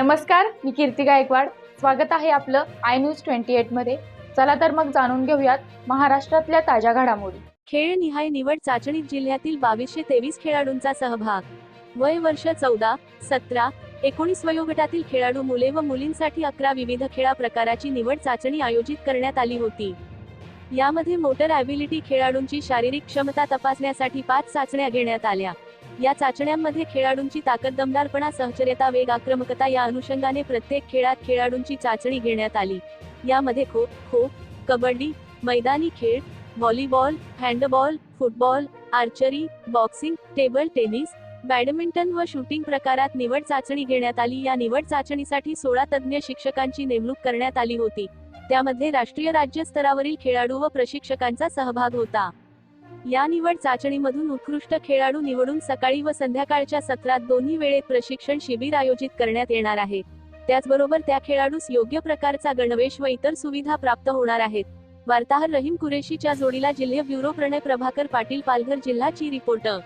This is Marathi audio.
नमस्कार मी कीर्ती गायकवाड. स्वागत आहे आपलं आय न्यूज ट्वेंटी एटमध्ये. चला तर मग जाणून घेऊयात महाराष्ट्रातल्या ताज्या घडामोडी. खेळ निहाय निवड चाचणीत जिल्ह्यातील बावीसशे तेवीस खेळाडूंचा सहभाग. वय वर्ष चौदा सतरा एकोणीस वयोगटातील खेळाडू मुले व मुलींसाठी अकरा विविध खेळा प्रकाराची निवड चाचणी आयोजित करण्यात आली होती. यामध्ये मोटर ॲबिलिटी खेळाडूंची शारीरिक क्षमता तपासण्यासाठी पाच चाचण्या घेण्यात आल्या. या चाचण्यांमध्ये खेळाडूंची ताकद दमदारपणा सहचर्यता वेग आक्रमकता या अनुषंगाने प्रत्येक खेळात खेळाडूंची चाचणी घेण्यात आली. यामध्ये खो खो कबड्डी मैदानी खेळ volleyball handball football archery boxing table tennis badminton व शूटिंग प्रकारात निवड चाचणी घेण्यात आली. या निवड चाचणीसाठी सोळा तज्ज्ञ शिक्षकांची नेमणूक करण्यात आली होती. त्यामध्ये राष्ट्रीय राज्य स्तरावरील खेळाडू व प्रशिक्षकांचा सहभाग होता. या निवड चाचणीमधून उत्कृष्ट खेळाडू निवडून सकाळी व संध्याकाळच्या सत्रात दोन्ही वेळेत प्रशिक्षण शिबिर आयोजित करण्यात येणार आहे. त्याचबरोबर त्या खेळाडूस योग्य प्रकारचा गणवेश व इतर सुविधा प्राप्त होणार आहेत. वार्ताहर रहीम कुरेशीच्या जोडीला जिल्हा ब्युरो प्रणय प्रभाकर पाटील पालघर जिल्हाची रिपोर्टर